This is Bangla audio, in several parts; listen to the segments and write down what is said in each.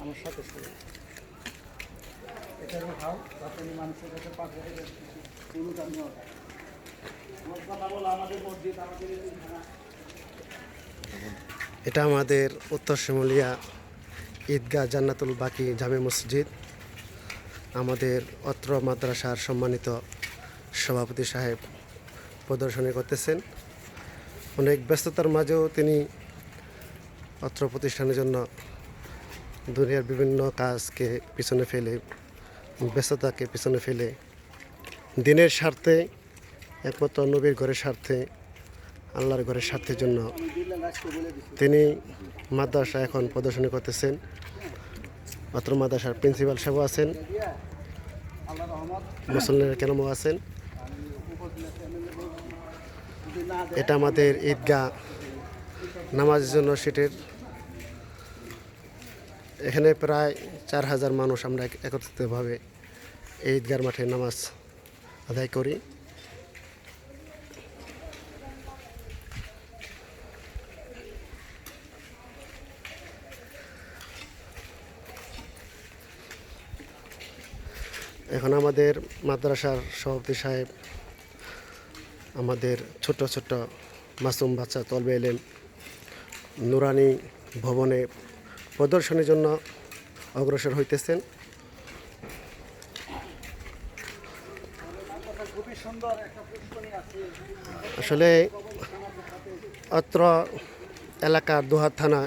আমার সাথে এটা খাও মানুষের কাছে পুরো কথা বলো আমাদের মসজিদ আমাদের এটা আমাদের উত্তর শিমুলিয়া ঈদগাহ জান্নাতুল বাকি জামে মসজিদ। আমাদের অত্র মাদ্রাসার সম্মানিত সভাপতি সাহেব প্রদর্শনী করতেছেন। অনেক ব্যস্ততার মাঝেও তিনি অত্র প্রতিষ্ঠানের জন্য দুনিয়ার বিভিন্ন কাজকে পিছনে ফেলে, ব্যস্ততাকে পিছনে ফেলে, দিনের স্বার্থে, একমাত্র নবীর ঘরের স্বার্থে, আল্লাহর ঘরের স্বার্থের জন্য তিনি মাদ্রাসা এখন প্রদর্শনী করতেছেন। অত্র মাদ্রাসার প্রিন্সিপাল সাহেব আছেন। মুসলিমের কেনমও আছেন? এটা আমাদের ঈদগাহ নামাজের জন্য সিটের। এখানে প্রায় চার হাজার মানুষ আমরা একত্রিতভাবে এই ঈদগার মাঠে নামাজ আদায় করি। এখন আমাদের মাদ্রাসার সভাপতি সাহেব আমাদের ছোট ছোট মাসুম বাচ্চা তলবে এলেন নুরানি ভবনে প্রদর্শনীর জন্য অগ্রসর হইতেছেন। আসলে অত্র এলাকার দুহাত থানা,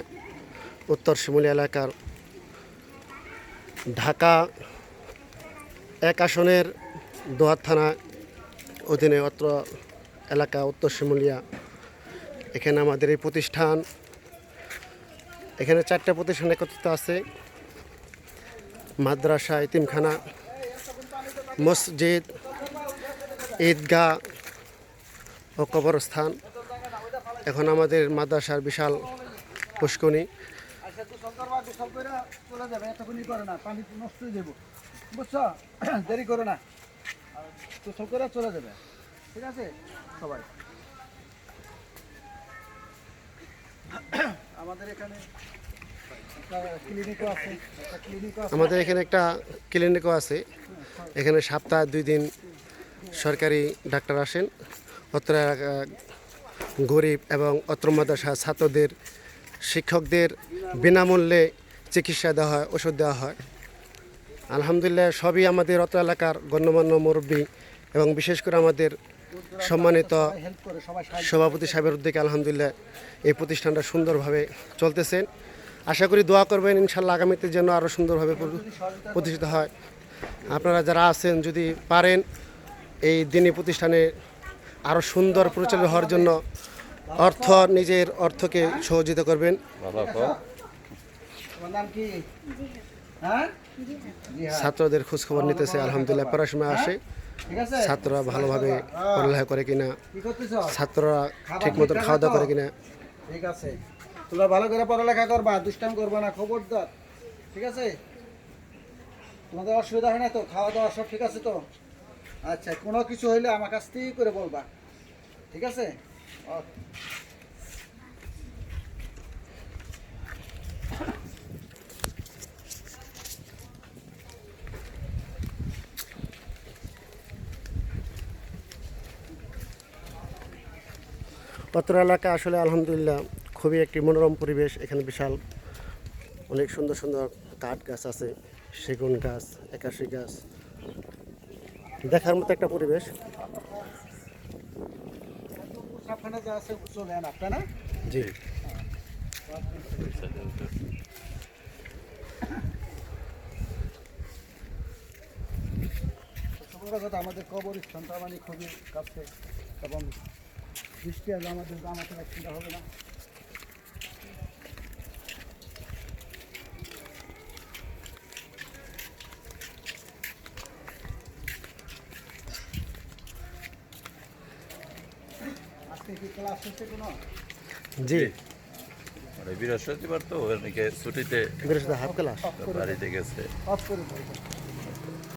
উত্তর শিমুলিয়া এলাকার ঢাকা এক আসনের দুহাত থানা অধীনে অত্র এলাকা উত্তর শিমুলিয়া। এখানে আমাদের এই প্রতিষ্ঠান। এখানে চারটা প্রতিষ্ঠান একত্রিত আছে। মাদ্রাসা ইতিমখানা মসজিদ, ঈদগাহ ও কবরস্থান। এখন আমাদের মাদ্রাসার বিশাল পুষ্কনি দেরি করো না। আর গোসল করে চলে যাবে। ঠিক আছে? সবাই। আমাদের এখানে আমাদের এখানে একটা ক্লিনিকও আছে। এখানে সপ্তাহে দুই দিন সরকারি ডাক্তার আসেন। অত্র গরিব এবং অত্র মাদ্রাসা ছাত্রদের, শিক্ষকদের বিনামূল্যে চিকিৎসা দেওয়া হয়, ওষুধ দেওয়া হয়। আলহামদুলিল্লাহ সবই আমাদের অত্র এলাকার গণ্যমান্য মুরব্বী এবং বিশেষ করে আমাদের সম্মানিত সভাপতি সাহেবের উদ্যোগে আলহামদুলিল্লাহ এই প্রতিষ্ঠানটা সুন্দরভাবে চলতেছেন আশা করি দোয়া করবেন ইনশাল্লাহ আগামীতে যেন আরও সুন্দরভাবে প্রতিষ্ঠিত হয়। আপনারা যারা আছেন যদি পারেন এই দিনী প্রতিষ্ঠানে আরও সুন্দর পরিচালিত হওয়ার জন্য অর্থ নিজের অর্থকে সহযোগিতা করবেন। হ্যাঁ জি হ্যাঁ? ছাত্রদের খোঁজখবর নিতেছে আলহামদুলিল্লাহ। পড়ার সময় আসে। ছাত্ররা ভালোভাবে পড়ালেখা করে কিনা ছাত্ররা ঠিক মতো খাওয়া দাওয়া করে কিনা। ঠিক আছে। তোমরা ভালো করে পড়ালেখা করবা দুষ্টাম করবা না খবরদার। ঠিক আছে? তোমাদের অসুবিধা হয় না তো? খাওয়া দাওয়া সব ঠিক আছে তো? আচ্ছা কোনো কিছু হইলে আমার কাছ থেকেই করে বলবা। ঠিক আছে? ওকে। অত্র এলাকা আসলে আলহামদুলিল্লাহ খুবই একটি মনোরম পরিবেশ। এখানে বিশাল অনেক সুন্দর সুন্দর কাঠ গাছ আছে সেগুন গাছ একাশি গাছ। দেখার মতো একটা পরিবেশ। জি। আমাদের কবরস্থানটা মানে খুবই কাছে এবং বৃষ্টি আগে আমাদের জামাতে অ্যাক্সিডেন্ট হবে না। আজকে কি ক্লাস হচ্ছে জি। মানে বৃহস্পতিবার তো ছুটিতে হাফ ক্লাস বাড়িতে গেছে। অফ করে দাও